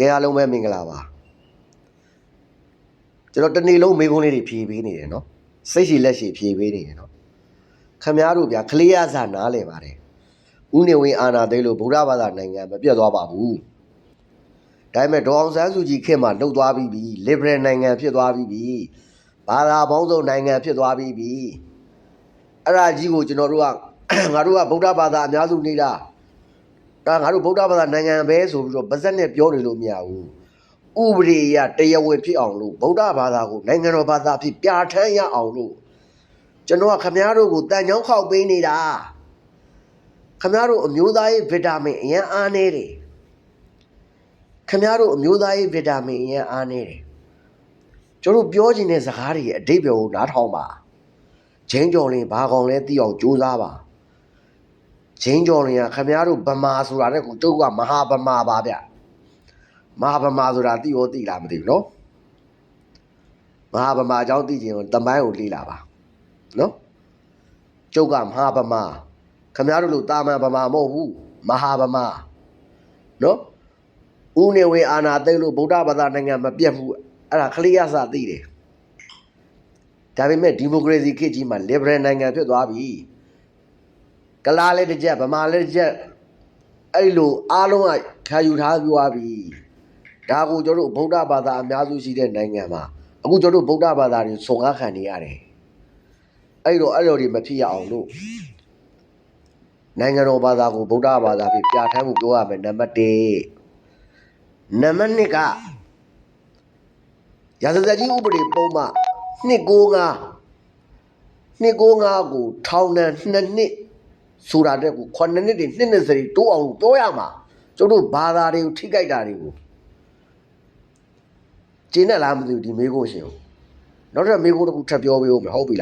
ကဲအားလုံးပဲမင်္ဂလာပါကျွန်တော်တနေ့လုံးမေးခွန်းလေးတွေဖြေပေးနေတယ်နော်စိတ်ရှိလက်ရှိဖြေပေးနေတယ်နော်ခမည်းတော်ဗျာကလေးရစာနားလဲပါတယ်ဥနေဝင်အာနာသိလို့ဗုဒ္ဓဘာသာနိုင်ငံမပြတ်သွားပါဘူးဒါပေမဲ့ဒေါအောင်ဆန်းစုကြည်ခေတ်မှာလှုပ်သွားပြီးပြီ liberal နိုင်ငံဖြစ်သွားပြီးပြီဘာသာပေါင်းစုံနိုင်ငံဖြစ်သွားပြီးပြီအဲ့ဒါကြီးကိုကျွန်တော်တို့ကငါတို့ကဗုဒ္ဓဘာသာအများစုနေလား ဒါငါတို့ဗုဒ္ဓဘာသာနိုင်ငံပဲဆိုပြီးတော့ဗဇက်နဲ့ပြောနေလို့မရဘူးဥပဒေအရတရားဝင်ဖြစ်အောင်လို့ဗုဒ္ဓဘာသာကိုနိုင်ငံတော်ဘာသာဖြစ်ပြဋ္ဌာန်းရအောင်လို့ကျွန်တော်ကခမားတို့ကိုတန်ချောင်းခောက်ပေးနေတာခမားတို့အမျိုးသားရေးဗီတာမင်အရင်အားနေတယ်ခမားတို့အမျိုးသားရေးဗီတာမင်အရင်အားနေတယ်ကျွန်တော်ပြောချင်တဲ့စကားတွေရဲ့အဓိပ္ပာယ်ကိုနားထောင်ပါချင်းကြော်လင်းဘာကောင်လဲသိအောင်ကြိုးစားပါ ချင်းကျော်နေရခမည်းတော်ဗမာဆိုတာတဲ့ကိုတို့ကမဟာဗမာပါဗျမဟာဗမာဆိုတာသိရောသိလားမသိဘူးနော်မဟာဗမာအကြောင်းသိချင်ရင်တမိုင်းကိုလေ့လာပါနော်ကျုပ်ကမဟာဗမာခမည်းတော်လို့တာမန်ဗမာမဟုတ်ဘူးမဟာဗမာနော်ဦးနေဝေအာနာသိလို့ဗုဒ္ဓဘာသာနိုင်ငံမပြတ်ဘူးအဲ့ဒါခလေးရစသိတယ်ဒါပေမဲ့ဒီမိုကရေစီခေတ်ကြီးမှာ liberal နိုင်ငံဖြစ်သွားပြီ ကလားလည်းတစ်ချက်ဗမာလည်းတစ်ချက်အဲ့လိုအားလုံးကခံယူထားပြီးသွားပြီဒါကိုကျွန်တော်တို့ဗုဒ္ဓဘာသာအများစုရှိတဲ့နိုင်ငံမှာအခုကျွန်တော်တို့ဗုဒ္ဓဘာသာတွေစုံကားခံနေရတယ်အဲ့တော့အဲ့လိုတွေမဖြစ်ရအောင်လို့နိုင်ငံတော်ဘာသာကိုဗုဒ္ဓဘာသာဖြစ်ပြဋ္ဌာန်းမှုပြောရမယ်နံပါတ်1နံပါတ်2ကရာဇသကြီးဥပဒေပုံမှ295 295ကိုထောင်ဒဏ်2နှစ် ဆိုတာတဲ့ကို9နှစ်တွေ2နှစ်စရီတိုးအောင်ပြောရမှာကျတို့ဘာသာတွေကိုထိကြိုက်တာတွေကိုကျင်းနဲ့လားမသိဘူးဒီမေးခွန်းရှင်ကိုနောက်ထပ်မေးခွန်းတစ်ခုထပ်ပြောပေးဦးမယ်ဟုတ်ပြီလား